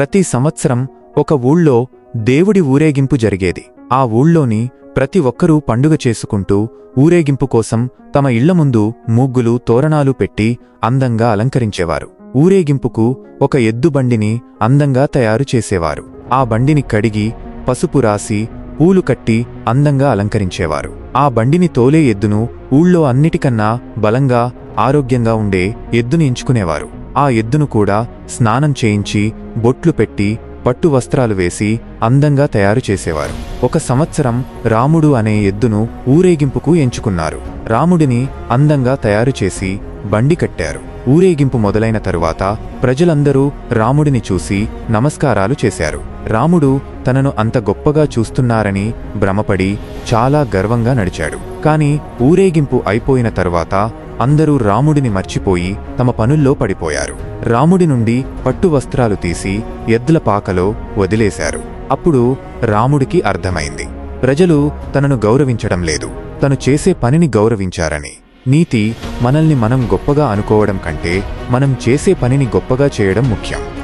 ప్రతి సంవత్సరం ఒక ఊళ్ళో దేవుడి ఊరేగింపు జరిగేది. ఆ ఊళ్ళోని ప్రతి ఒక్కరూ పండుగ చేసుకుంటూ ఊరేగింపు కోసం తమ ఇళ్ళ ముందు ముగ్గులు తోరణాలు పెట్టి అందంగా అలంకరించేవారు. ఊరేగింపుకు ఒక ఎద్దు బండిని అందంగా తయారు చేసేవారు. ఆ బండిని కడిగి పసుపు రాసి పూలు కట్టి అందంగా అలంకరించేవారు. ఆ బండిని తోలే ఎద్దును ఊళ్ళో అన్నిటికన్నా బలంగా ఆరోగ్యంగా ఉండే ఎద్దుని ఎంచుకునేవారు. ఆ ఎద్దును కూడా స్నానం చేయించి బొట్లు పెట్టి పట్టు వస్త్రాలు వేసి అందంగా తయారు చేసేవారు. ఒక సంవత్సరం రాముడు అనే ఎద్దును ఊరేగింపుకు ఎంచుకున్నారు. రాముడిని అందంగా తయారు చేసి బండి కట్టారు. ఊరేగింపు మొదలైన తరువాత ప్రజలందరూ రాముడిని చూసి నమస్కారాలు చేశారు. రాముడు తనను అంత గొప్పగా చూస్తున్నారని భ్రమపడి చాలా గర్వంగా నడిచాడు. కాని ఊరేగింపు అయిపోయిన తర్వాత అందరూ రాముడిని మర్చిపోయి తమ పనుల్లో పడిపోయారు. రాముడి నుండి పట్టు వస్త్రాలు తీసి ఎద్దుల పాకలో వదిలేశారు. అప్పుడు రాముడికి అర్థమైంది. ప్రజలు తనను గౌరవించడం లేదు. తను చేసే పనిని గౌరవించారని. నీతి మనల్ని మనం గొప్పగా అనుకోవడం కంటే మనం చేసే పనిని గొప్పగా చేయడం ముఖ్యం.